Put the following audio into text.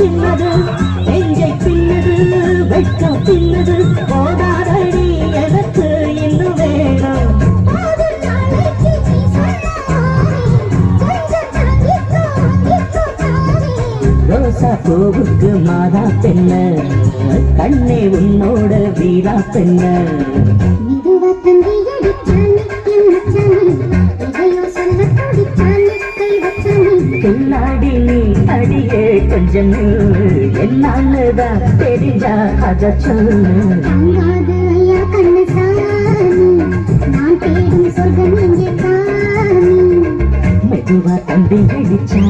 சின்னது நெஞ்சை பின்னது வெட்கம் பின்னது போதாதடி எனக்கு இன்னும் வேணும் ரோசா பூவுக்கு மாதா பெண்ண கண்ணே உன்னோட வீரா பெண்ண. பின்னாடி நீ அடியே கொஞ்சம் என்னாலதான் தெரிஞ்சா அத சொல்லு. நான் தேடும் சொர்க்கம் இங்கே மெதுவா தம்பி அடிச்சா